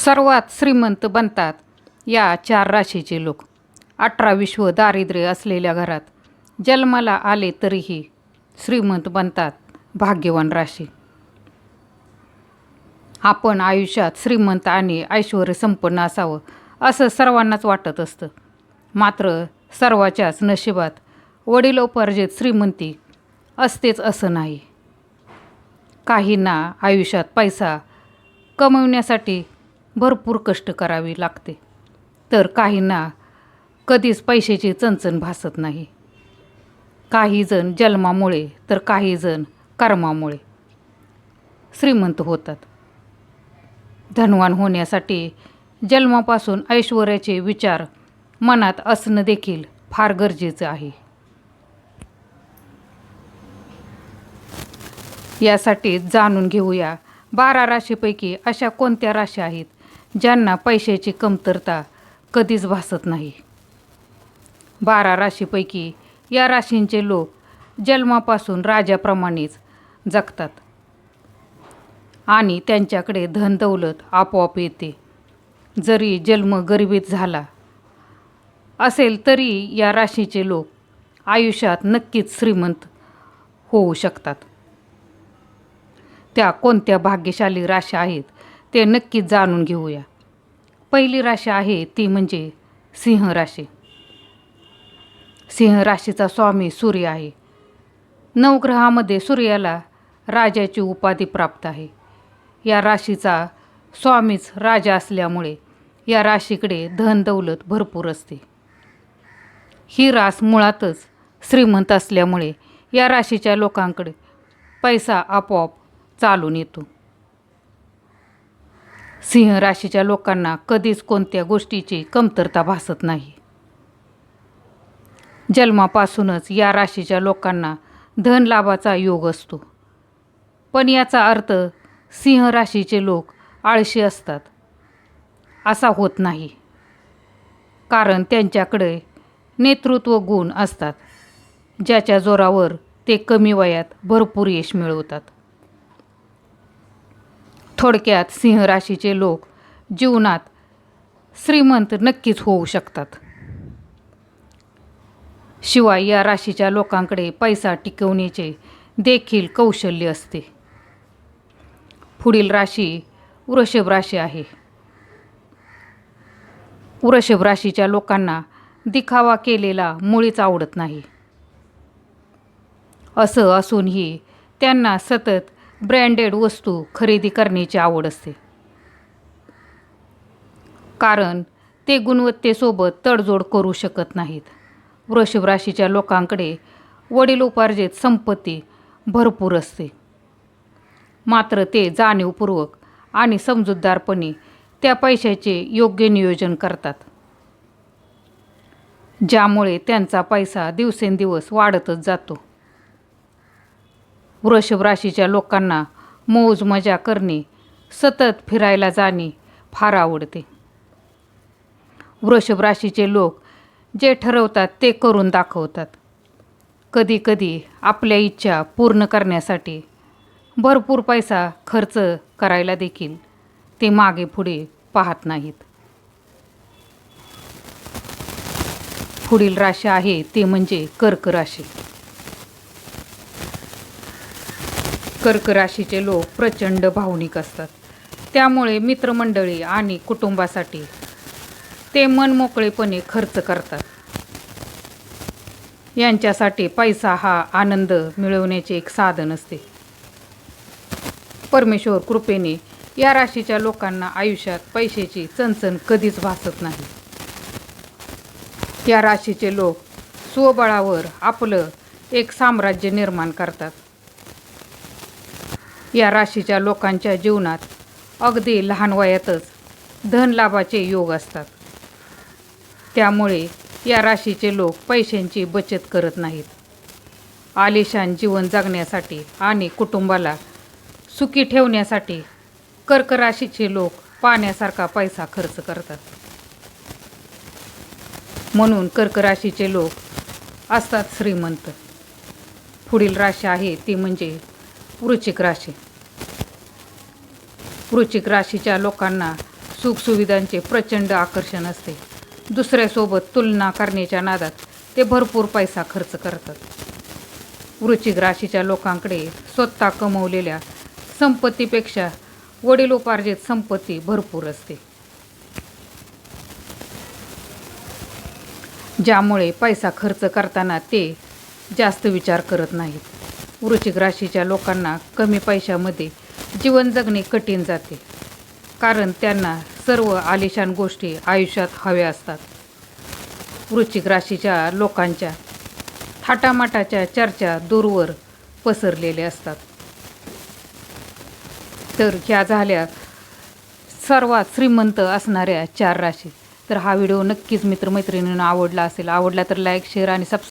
सर्वात श्रीमंत बनतात या चार राशीचे लोक. अठरा विश्व दारिद्र्य असलेल्या घरात जन्माला आले तरीही श्रीमंत बनतात भाग्यवान राशी. आपण आयुष्यात श्रीमंत आणि ऐश्वर संपन्न असावं असं सर्वांनाच वाटत असतं. मात्र सर्वाच्याच नशिबात वडिलोपार्जित श्रीमंती असतेच असं नाही. काहींना आयुष्यात पैसा कमवण्यासाठी भरपूर कष्ट करावी लागते. तर काहींना कधीच पैशाची चणचण भासत नाही. काहीजण जन्मामुळे तर काहीजण कर्मामुळे श्रीमंत होतात. धनवान होण्यासाठी जन्मापासून ऐश्वर्याचे विचार मनात असणं देखील फार गरजेचं आहे. यासाठी जाणून घेऊया बारा राशीपैकी अशा कोणत्या राशी आहेत? ज्यांना पैशाची कमतरता कधीच भासत नाही. बारा राशीपैकी या राशींचे लोक जन्मापासून राजाप्रमाणेच जगतात आणि त्यांच्याकडे धन दौलत आपोआप येते. जरी जन्म गरिबीत झाला असेल तरी या राशीचे लोक आयुष्यात नक्कीच श्रीमंत होऊ शकतात. त्या कोणत्या भाग्यशाली राशी आहेत ते नक्कीच जाणून घेऊया. पहिली राशी आहे ती म्हणजे सिंह राशी. सिंह राशीचा स्वामी सूर्य आहे. नवग्रहामध्ये सूर्याला राजाची उपाधी प्राप्त आहे. या राशीचा स्वामीच राजा असल्यामुळे या राशीकडे धन दौलत भरपूर असते. ही रास मुळातच श्रीमंत असल्यामुळे या राशीच्या लोकांकडे पैसा आपोआप चालून येतो. सिंह राशीच्या लोकांना कधीच कोणत्या गोष्टीची कमतरता भासत नाही. जन्मापासूनच या राशीच्या लोकांना धन लाभाचा योग असतो. पण याचा अर्थ सिंह राशीचे लोक आळशी असतात. असा होत नाही. कारण त्यांच्याकडे नेतृत्व गुण असतात. ज्याच्या जोरावर ते कमी वयात भरपूर यश मिळवतात. थोडक्यात सिंह राशीचे लोक जीवनात श्रीमंत नक्कीच होऊ शकतात. शिवाय या राशीच्या लोकांकडे पैसा टिकवण्याचे देखील कौशल्य असते. पुढील राशी वृषभ राशी आहे. वृषभ राशीच्या लोकांना दिखावा केलेला मुळीच आवडत नाही. असं असूनही त्यांना सतत ब्रँडेड वस्तू खरेदी करण्याची आवड असते. कारण ते गुणवत्तेसोबत तडजोड करू शकत नाहीत. वृषभ राशीच्या लोकांकडे वडिलोपार्जित संपत्ती भरपूर असते. मात्र ते जाणीवपूर्वक आणि समजूतदारपणे त्या पैशाचे योग्य नियोजन करतात. ज्यामुळे त्यांचा पैसा दिवसेंदिवस वाढतच जातो. वृषभ राशीच्या लोकांना मौज मजा करणे सतत फिरायला जाणे फार आवडते. वृषभ राशीचे लोक जे ठरवतात ते करून दाखवतात. कधीकधी आपल्या इच्छा पूर्ण करण्यासाठी भरपूर पैसा खर्च करायला देखील ते मागे पुढे पाहत नाहीत. पुढील राशी आहे ते म्हणजे कर्क राशी. कर्क राशीचे लोक प्रचंड भावनिक असतात. त्यामुळे मित्रमंडळी आणि कुटुंबासाठी ते मनमोकळेपणे खर्च करतात. यांच्यासाठी पैसा हा आनंद मिळवण्याचे एक साधन असते. परमेश्वर कृपेने या राशीच्या लोकांना आयुष्यात पैशाची चणचण कधीच भासत नाही. या राशीचे लोक स्वबळावर आपलं एक साम्राज्य निर्माण करतात. या राशीच्या लोकांच्या जीवनात अगदी लहान वयातच धनलाभाचे योग असतात. त्यामुळे या राशीचे लोक पैशांची बचत करत नाहीत. आलिशान जीवन जगण्यासाठी आणि कुटुंबाला सुखी ठेवण्यासाठी कर्क राशीचे लोक पाण्यासारखा पैसा खर्च करतात. म्हणून कर्क राशीचे लोक असतात श्रीमंत. पुढील राशी आहे ती म्हणजे वृश्चिक राशी. वृश्चिक राशीच्या लोकांना सुखसुविधांचे प्रचंड आकर्षण असते. दुसऱ्यासोबत तुलना करण्याच्या नादात ते भरपूर पैसा खर्च करतात. वृश्चिक राशीच्या लोकांकडे स्वतः कमवलेल्या संपत्तीपेक्षा वडिलोपार्जित संपत्ती भरपूर असते. ज्यामुळे पैसा खर्च करताना ते जास्त विचार करत नाहीत. वृश्चिक राशीच्या लोकांना कमी पैशामध्ये जीवन जगणे कठीण जाते. कारण त्यांना सर्व आलिशान गोष्टी आयुष्यात हव्या असतात. वृश्चिक राशीच्या लोकांच्या थाटामाटाच्या चर्चा दूरवर पसरलेल्या असतात. तर ह्या झाल्या सर्वात श्रीमंत असणाऱ्या चार राशी. तर हा व्हिडिओ नक्कीच मित्रमैत्रिणींना आवडला असेल आवडला तर लाईक शेअर आणि सबस्क्राईब